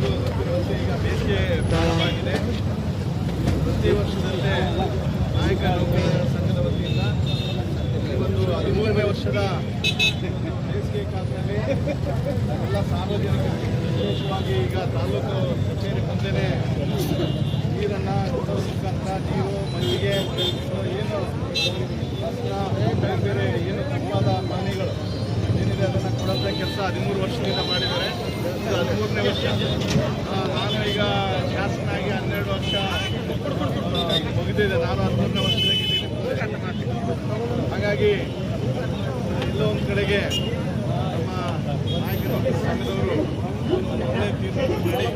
ಗೊತ್ತಿರುವಂತೆ ಈಗ ಬೇಸಿಗೆ ಪ್ರಾರಂಭ ಪ್ರತಿ ವರ್ಷದಲ್ಲೇ ನಾಯಕ ಸಂಘದ ವತಿಯಿಂದ ಒಂದು ಹದಿಮೂರನೇ ವರ್ಷದ ಬೇಸಿಗೆ ಕಾಲದಲ್ಲಿ ಎಲ್ಲ ಸಾರ್ವಜನಿಕರಿಗೆ ವಿಶೇಷವಾಗಿ ಈಗ ತಾಲೂಕು ಕಚೇರಿ ಮುಂದೆನೇ ನೀರನ್ನು ಮುಖಾಂತರ ನೀರು ಮಲ್ಲಿಗೆ ಏನು ಹದಿಮೂರು ವರ್ಷದಿಂದ ಮಾಡಿದ್ದಾರೆ. ಹದಿಮೂರನೇ ವರ್ಷ. ನಾನು ಈಗ ಶಾಸಕನಾಗಿ ಹನ್ನೆರಡು ವರ್ಷ ಮುಗಿದಿದೆ. ನಾನು ಹದಿಮೂರನೇ ವರ್ಷದಾಗಿ ಹಾಗಾಗಿ ಎಲ್ಲೋ ಒಂದು ಕಡೆಗೆ ನಮ್ಮ ನಾಯಕರು ಸಂಘದವರು ಒಳ್ಳೆ ತೀರ್ಮಾನ ಮಾಡಿ